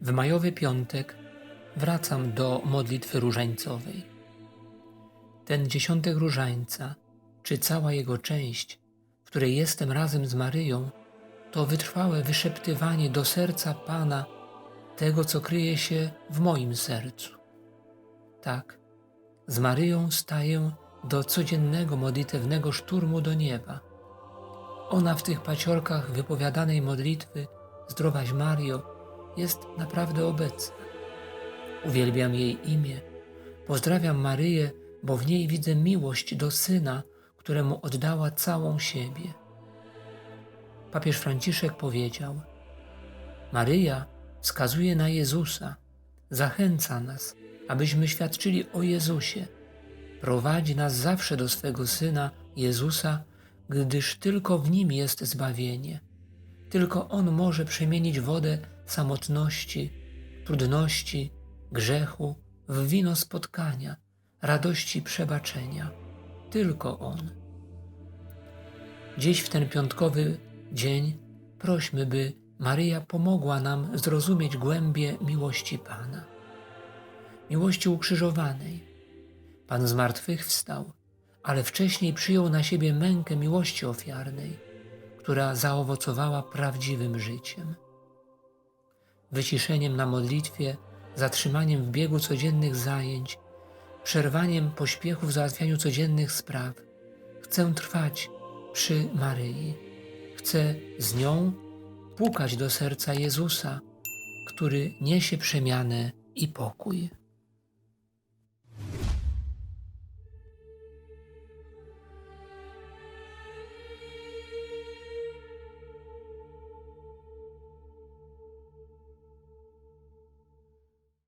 W majowy piątek wracam do modlitwy różańcowej. Ten dziesiątek różańca, czy cała jego część, w której jestem razem z Maryją, to wytrwałe wyszeptywanie do serca Pana tego, co kryje się w moim sercu. Tak, z Maryją staję do codziennego modlitewnego szturmu do nieba. Ona w tych paciorkach wypowiadanej modlitwy Zdrowaś Mario jest naprawdę obecna. Uwielbiam jej imię, pozdrawiam Maryję, bo w niej widzę miłość do Syna, któremu oddała całą siebie. Papież Franciszek powiedział: Maryja wskazuje na Jezusa, zachęca nas, abyśmy świadczyli o Jezusie. Prowadzi nas zawsze do swego Syna, Jezusa, gdyż tylko w Nim jest zbawienie. Tylko On może przemienić wodę samotności, trudności, grzechu w wino spotkania, radości przebaczenia. Tylko On. Dziś w ten piątkowy dzień prośmy, by Maryja pomogła nam zrozumieć głębie miłości Pana. Miłości ukrzyżowanej. Pan zmartwychwstał, ale wcześniej przyjął na siebie mękę miłości ofiarnej, która zaowocowała prawdziwym życiem. Wyciszeniem na modlitwie, zatrzymaniem w biegu codziennych zajęć, przerwaniem pośpiechu w załatwianiu codziennych spraw, chcę trwać przy Maryi. Chcę z nią pukać do serca Jezusa, który niesie przemianę i pokój.